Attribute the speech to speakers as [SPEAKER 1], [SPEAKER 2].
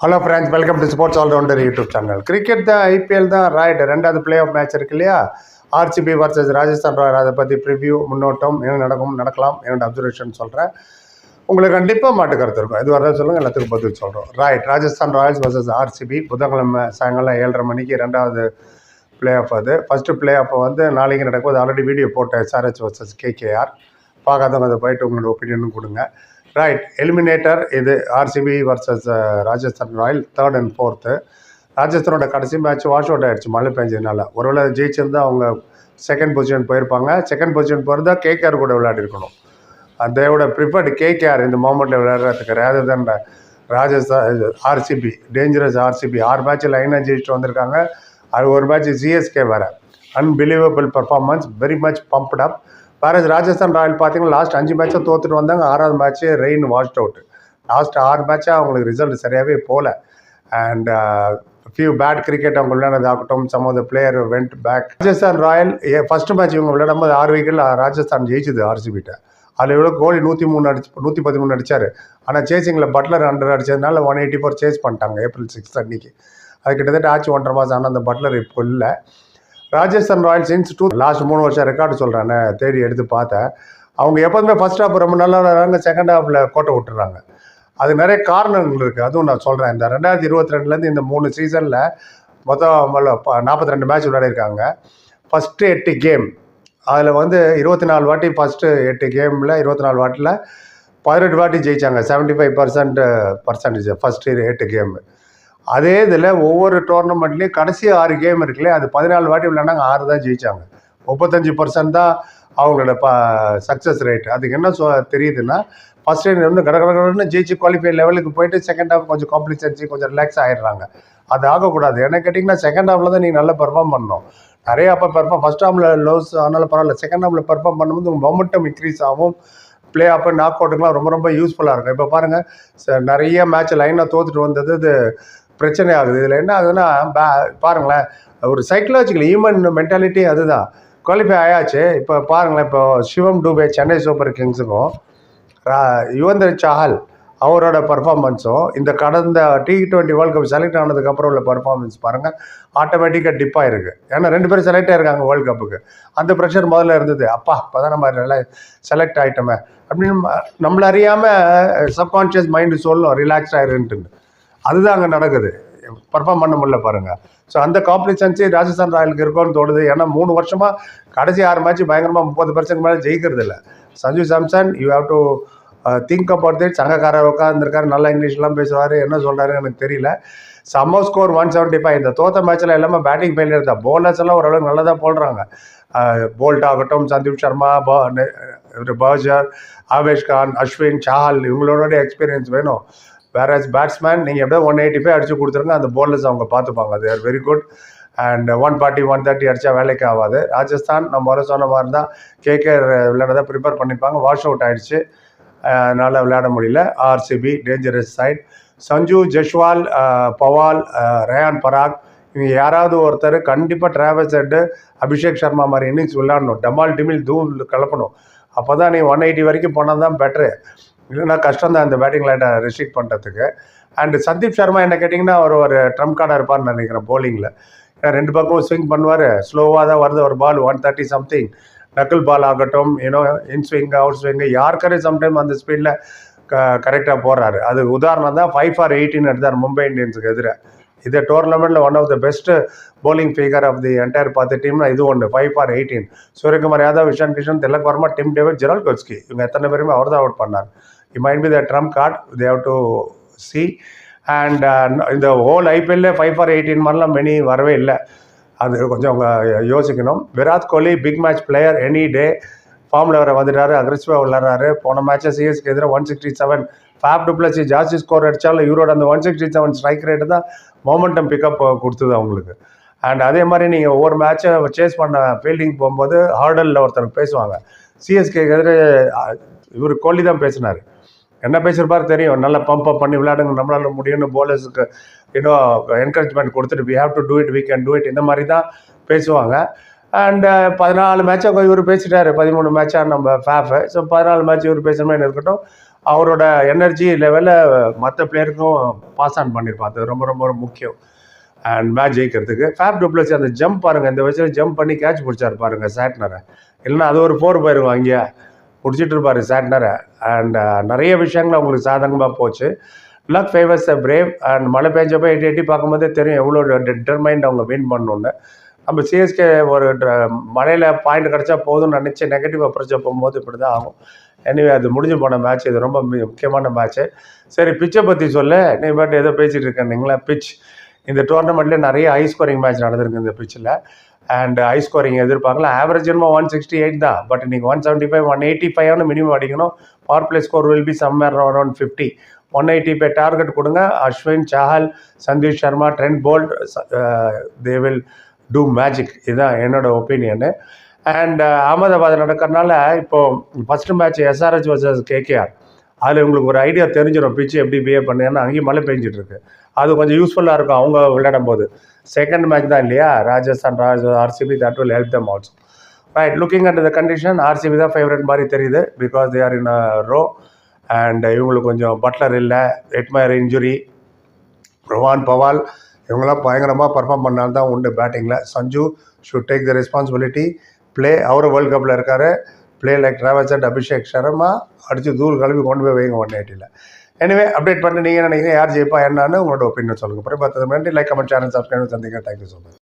[SPEAKER 1] Hello friends welcome to sports allrounder YouTube channel cricket தான் IPL தான் right ரெண்டாவது play off match இருக்கு இல்லையா? ஆர்சிபி வர்சஸ் ராஜஸ்தான் ராயல் அதை பற்றி ப்ரிவ்யூ முன்னோட்டம் என்ன நடக்கும் நடக்கலாம் என்னோட அப்சர்வேஷன் சொல்கிறேன் உங்களுக்கு கண்டிப்பாக மாட்டு கருத்து இருக்கும். இது வரதான் சொல்லுங்கள் எல்லாத்துக்கும் பதில் சொல்கிறோம் right Rajasthan Royals versus RCB புதன்கிழமை சாயங்காலம் ஏழரை மணிக்கு ரெண்டாவது பிளே ஆஃப் அது. ஃபஸ்ட்டு பிளே ஆஃப் வந்து நாளைக்கு நடக்கும் ஆல்ரெடி வீடியோ போட்டேன் எஸ்ஆர்ஹெச் வர்சஸ் கேகேஆர் பார்க்காதவங்க அதை போயிட்டு உங்களோட ஒப்பீனியனும் கொடுங்க. ரைட் எலிமினேட்டர் இது RCB versus Rajasthan Royal third and fourth ராஜஸ்தானோட கடைசி மேட்ச் வாஷ் அவுட் ஆயிடுச்சு மழை பெஞ்சதுனால. ஒருவேளை ஜெயிச்சிருந்தா அவங்க செகண்ட் பொசிஷன் போயிருப்பாங்க. செகண்ட் பொசிஷன் போகிறதா கேகேஆர் கூட விளையாடிருக்கணும் தேவோட ப்ரிஃபர்டு கேகேஆர் இந்த மூமெண்ட்டில் விளையாடுறதுக்கு rather than Rajasthan RCB dangerous RCB ஆறு மேட்ச் லைனாக ஜெயிச்சுட்டு வந்திருக்காங்க. அது ஒரு மேட்ச் ஜிஎஸ்கே வேறு. Unbelievable performance very much pumped up வேறு ராஜஸ்தான் ராயல் பார்த்தீங்கன்னா லாஸ்ட் அஞ்சு மேட்சை தோத்துட்டு வந்தாங்க. ஆறாவது match rain washed out last ஆறு மேட்சாக அவங்களுக்கு ரிசல்ட் சரியாகவே போகல அண்ட் ஃபியூ பேட் கிரிக்கெட் அவங்க விளையாடுறதாகட்டும் some of the player went back Rajasthan Royal first match இவங்க விளையாடும்போது ஆறு விக்கெட்டில் ராஜஸ்தான் ஜெயிச்சுது ஆர்சிபிட்ட அதில் இவ்வளோ கோலி நூற்றி மூணு அடிச்சு நூற்றி பதிமூணு அடித்தார் ஆனால் சேசிங்கில் பட்லர் ஹண்ட்ரட் அடித்ததுனால ஒன் எயிட்டி ஃபோர் சேஸ் பண்ணிட்டாங்க ஏப்ரல் சிக்ஸ் அன்னைக்கு. அது கிட்டத்தட்ட ஆச்சு ஒன்றரை மாதம் ஆனால் அந்த பட்லர் இப்போ இல்லை. ராஜஸ்தான் ராயல்ஸ் இன்ஸ் டூ லாஸ்ட் மூணு வருஷம் ரெக்கார்டு சொல்கிறேன் தேடி எடுத்து பார்த்தேன். அவங்க எப்போதுமே ஃபர்ஸ்ட் ஹாஃப் ரொம்ப நல்லா விளாட்றாங்க செகண்ட் ஹாஃபில் கோட்டை விட்டுறாங்க. அது நிறைய காரணங்கள் இருக்குது அதுவும் நான் சொல்கிறேன் இந்த ரெண்டாயிரத்தி இருபத்தி ரெண்டுலேருந்து இந்த மூணு சீசனில் மொத்தம் நாற்பத்தி ரெண்டு மேட்ச் விளையாடிருக்காங்க. ஃபஸ்ட்டு எட்டு கேம் அதில் வந்து இருபத்தி நாலு வாட்டி ஃபஸ்ட்டு எட்டு கேமில் இருபத்தி நாலு வாட்டியில் பதினெட்டு வாட்டி ஜெயித்தாங்க seventy five percent percentage first எட்டு கேமு அதே இதில் ஒவ்வொரு டோர்னமெண்ட்லேயும் கடைசி ஆறு கேம் இருக்குல்ல அது பதினாலு வாட்டி விளையாண்டாங்க ஆறு தான் ஜெயித்தாங்க முப்பத்தஞ்சு பர்சன்ட் தான் அவங்களோட ப சக்ஸஸ் ரேட் அதுக்கு என்ன சொ தெரியுதுன்னா ஃபஸ்ட் டைம் வந்து கட ஜெயிச்சு குவாலிஃபை லெவலுக்கு போயிட்டு செகண்ட் ஹாஃப் கொஞ்சம் காம்ப்ளிசன்சி கொஞ்சம் ரிலாக்ஸ் ஆகிடுறாங்க அது ஆகக்கூடாது. என்ன கேட்டிங்கன்னா செகண்ட் ஹாஃபில் தான் நீங்கள் நல்லா பெர்ஃபார்ம் பண்ணணும். நிறைய அப்போ பெர்ஃபார்ம் ஃபஸ்ட் ஹாஃபில் லோஸ் ஆனாலும் பரவாயில்ல செகண்ட் ஹாஃபில் பெர்ஃபார்ம் பண்ணும்போது உங்கள் மொமெண்டம் இன்க்ரீஸ் ஆகும். ப்ளே ஆஃப் நாக் அவுட்டுக்கெலாம் ரொம்ப ரொம்ப யூஸ்ஃபுல்லாக இருக்கும். இப்போ பாருங்கள் நிறைய மேட்ச் லைனாக தோத்துட்டு வந்தது இது பிரச்சனை ஆகுது இதில் என்ன ஆகுதுன்னா பே பாருங்களேன் ஒரு சைக்கலாஜிக்கல் ஹியூமன் மென்டாலிட்டி அதுதான். குவாலிஃபை ஆயாச்சு. இப்போ பாருங்களேன் இப்போ சிவம் டூபே சென்னை சூப்பர் கிங்ஸுக்கும் யுவந்தர் சாஹல் அவரோட பர்ஃபார்மன்ஸும் இந்த கடந்த T twenty world cup select ஆனதுக்கப்புறம் உள்ள பர்ஃபார்மன்ஸ் பாருங்கள் ஆட்டோமேட்டிக்காக டிப் ஆயிருக்கு. ஏன்னா ரெண்டு பேரும் செலக்ட் ஆயிருக்காங்க வேர்ல்டு கப்புக்கு அந்த ப்ரெஷர் முதல்ல இருந்தது. அப்பா இப்போ தான் நம்ம நல்லா செலக்ட் ஆகிட்டோமே அப்படின்னு நம்மள அறியாமல் சப்கான்ஷியஸ் மைண்டு சொல்லும் ரிலாக்ஸ் ஆயிருன்ட்டு. அதுதான் அங்கே நடக்குது. பர்ஃபார்ம் பண்ண முடியல பாருங்கள் ஸோ அந்த காம்ப்ளிசன்சி ராஜஸ்தான் ராயலுக்கு இருக்கும்னு தோணுது. ஏன்னா மூணு வருஷமாக கடைசி ஆறு மேட்ச் பயங்கரமாக முப்பது பர்சன்ட் மேலே ஜெயிக்கிறது இல்லை. Sanju Samson you have to think about that Sangakkara உட்காந்துருக்காரு நல்லா இங்கிலீஷ்லாம் பேசுவார். என்ன சொல்கிறாருன்னு எனக்கு தெரியல. சம்மோ ஸ்கோர் ஒன் செவன்ட்டி ஃபைவ் இந்த தோத்த மேட்ச்சில் எல்லாமே பேட்டிங் ஃபெயிலியர் தான். போலர்ஸ் எல்லாம் ஓரளவுக்கு நல்லா தான் போடுறாங்க போல்ட் ஆகட்டும் சந்தீப் சர்மா பர்ஜர் ஆவேஷ் கான் அஸ்வின் சாஹல் இவங்களோட எக்ஸ்பீரியன்ஸ் வேணும். வேற பேட்ஸ்மேன் நீங்கள் எப்படியோ ஒன் எயிட்டி ஃபைவ் அடிச்சு கொடுத்துருங்க அந்த bowlers அவங்க பார்த்துப்பாங்க. அது are very good and one forty one thirty அடித்தா வேலைக்கு ஆகாது. ராஜஸ்தான் நம்ம வர சொன்ன மாதிரி தான் கேகே விளையாட ப்ரிப்பேர் பண்ணிப்பாங்க. வாஷ் அவுட் ஆயிடுச்சு. அதனால் விளையாட முடியல. RCB dangerous side Sanju Jaiswal Powell Riyan Parag இவங்க யாராவது ஒருத்தர் கண்டிப்பாக டிராவல்ஸ் ஹெட்டு அபிஷேக் சர்மா மாதிரி இன்னிங்ஸ் விளையாடணும். டமால் டிமில் தூள் கலப்பணும். அப்போ தான் நீ ஒன் எயிட்டி வரைக்கும் போனால் தான் பெட்ரு இல்லைன்னா கஷ்டம் தான் இந்த பேட்டிங் லைனை ரெஸ்ட்ரிக்ட் பண்ணுறதுக்கு அண்டு சந்தீப் சர்மா என்ன கேட்டிங்கன்னா அவர் ஒரு ட்ரம்ப் கார்டாக இருப்பார்னு நினைக்கிறேன் போலிங்கில் ஏன்னா ரெண்டு பக்கமும் ஸ்விங் பண்ணுவார். ஸ்லோவாக தான் வருது ஒரு பால் ஒன் தேர்ட்டி சம்திங் நக்கல் பால் ஆகட்டும் ஏன்னோ இன் ஸ்விங் அவுட் ஸ்விங்கு யாருக்காரே சம்டைம் அந்த ஸ்பீடில் க கரெக்டாக போடுறாரு அது உதாரணம் தான் ஃபைவ் ஃபார் எயிட்டின் எடுத்தார் மும்பை இந்தியன்ஸுக்கு எதிராக இந்த டோர்னமெண்ட்டில் one of the best bowling figure of the entire பார்த்து டீம்னா இது ஒன்று five for eighteen Suryakumar Yadav Ishan Kishan Tilak Varma Tim David Gerald Coetzee. இவங்க எத்தனை பேருமே அவர் தான் அவுட் பண்ணார். He might be the trump card they have to see and இந்த ஹோல் ஐபிஎல்லே ஃபைவ் ஃபார் எயிட்டீன் மாதிரிலாம் மெனி வரவே இல்லை. அது கொஞ்சம் அவங்க யோசிக்கணும். Virat Kohli big match player any day ஃபார்மில் வர வந்துட்டாரு அக்ரெசிவாக விளாட்றாரு போன மேட்சை சிஎஸ்க்கு எதிராக one sixty seven Faf du Plessis ஜாஸ்தி ஸ்கோர் அடித்தாலும் இவரோட அந்த one sixty seven strike rate தான் மொமெண்டம் பிக்கப் கொடுத்தது அவங்களுக்கு. அண்ட் அதே மாதிரி நீங்கள் ஒவ்வொரு மேட்சை சேஸ் பண்ண ஃபீல்டிங் போகும்போது ஹார்டலில் ஒருத்தர் பேசுவாங்க. சிஎஸ்கே எதிராக இவர் கோலி தான் பேசினார். என்ன பேசியிருப்பார் தெரியும். நல்லா பம்ப் அப் பண்ணி விளையாடுங்க. நம்மளால முடியும்னு போலர்ஸுக்கு இன்னும் என்கரேஜ்மெண்ட் கொடுத்துட்டு we have to do it we can do it இந்த மாதிரி தான் பேசுவாங்க. அண்டு uh, பதினாலு மேட்சாக இவர் பேசிட்டாரு. பதிமூணு மேட்சாக நம்ம ஃபேஃபு ஸோ பதினாலு மேட்ச் இவர் பேசுகிற மாதிரி இருக்கட்டும். அவரோட எனர்ஜி லெவலில் மற்ற பிளேயருக்கும் பாஸ் ஆன் பண்ணியிருப்பான் அது ரொம்ப ரொம்ப ரொம்ப முக்கியம். அண்ட் மேட்ச் ஜெயிக்கிறதுக்கு. ஃபேப் டூப்ளசி அந்த ஜம்ப் பாருங்கள் இந்த வயசில் ஜம்ப் பண்ணி கேட்ச் பிடிச்சாரு பாருங்கள் சாட்னரை இல்லைன்னா அது ஒரு ஃபோர் போயிருக்கும் அங்கேயே. பிடிச்சிட்டு இருப்பார் சாட்னரை அண்ட் uh, நிறைய விஷயங்கள் அவங்களுக்கு சாதகமாக போச்சு. Luck favours the brave and மழை பெஞ்சப்போ எட்டி எட்டி பார்க்கும்போதே தெரியும் எவ்வளோ டிட்டர்மைண்ட் அவங்க வின் பண்ணணுன்னு நம்ம சிஎஸ்கே ஒரு uh, மழையில் பாயிண்ட் கிடச்சா போதும்னு நினச்சி நெகட்டிவ் அப்ரோச்சை போகும்போது இப்படி தான் ஆகும். எனிவே அது முடிஞ்சு போன மேட்ச் இது ரொம்ப முக்கியமான மேட்ச்சு சரி பிச்சை பற்றி சொல்ல. நீ பாட்டு ஏதோ பேசிகிட்டு இருக்கீங்களா பிச் இந்த டோர்னமெண்ட்ல நிறைய ஹை ஸ்கோரிங் மேட்ச் நடந்திருக்கு இந்த பிச்சில் அண்ட் ஹை ஸ்கோரிங் எதிர்பார்க்கலாம் ஆவரேஜ் என்னமோ ஒன் சிக்ஸ்டி எயிட் தான். பட் நீங்கள் one seventy five one eighty ஃபைவ்னு மினிமம் அடிக்கணும். Power play score will be somewhere around fifty one eighty five target கொடுங்க. Ashwin Chahal Sandeep Sharma Trent Boult they will do magic இதுதான் என்னோட opinion and Ahmedabad நடக்கிறனால இப்போ first match SRH versus KKR அதில் உங்களுக்கு ஒரு ஐடியா தெரிஞ்சிடும் பிச்சு எப்படி பிஹேவ் பண்ணேன்னா. அங்கேயும் மழை பெஞ்சிட்டு இருக்கு அது கொஞ்சம் யூஸ்ஃபுல்லாக இருக்கும் அவங்க விளையாடும் போது செகண்ட் மேட்ச் தான் இல்லையா? Rajasthan Raj RCB that will help them also right looking at the condition RCB தான் ஃபேவரட் மாதிரி தெரியுது. Because they are in row and இவங்களுக்கு கொஞ்சம் பட்லர் இல்லை எட்மயர் இன்ஜுரி ரோஹான் பவால் இவங்கெல்லாம் பயங்கரமாக பர்ஃபார்ம் பண்ணால் தான் உண்டு பேட்டிங்கில் Sanju should take the responsibility play அவரும் வேர்ல்டு கப்பில் இருக்கார். Play like Travis and Abhishek Sharma அடித்து தூள் கிளம்பி கொண்டு போய் வைங்க ஒன் எயிட்டியில் எனிவே அப்டேட் பண்ணி நீங்கள் நினைக்கிறீங்க யார் ஜெயிப்பா என்னன்னு உங்களோட ஒப்பீனியன் சொல்லுங்கள் அப்புறம் பத்து நன்றி லைக் கமெண்ட் சேனல் சப்ஸ்கிரைப் சந்திங்க தேங்க்யூ ஸோ மச்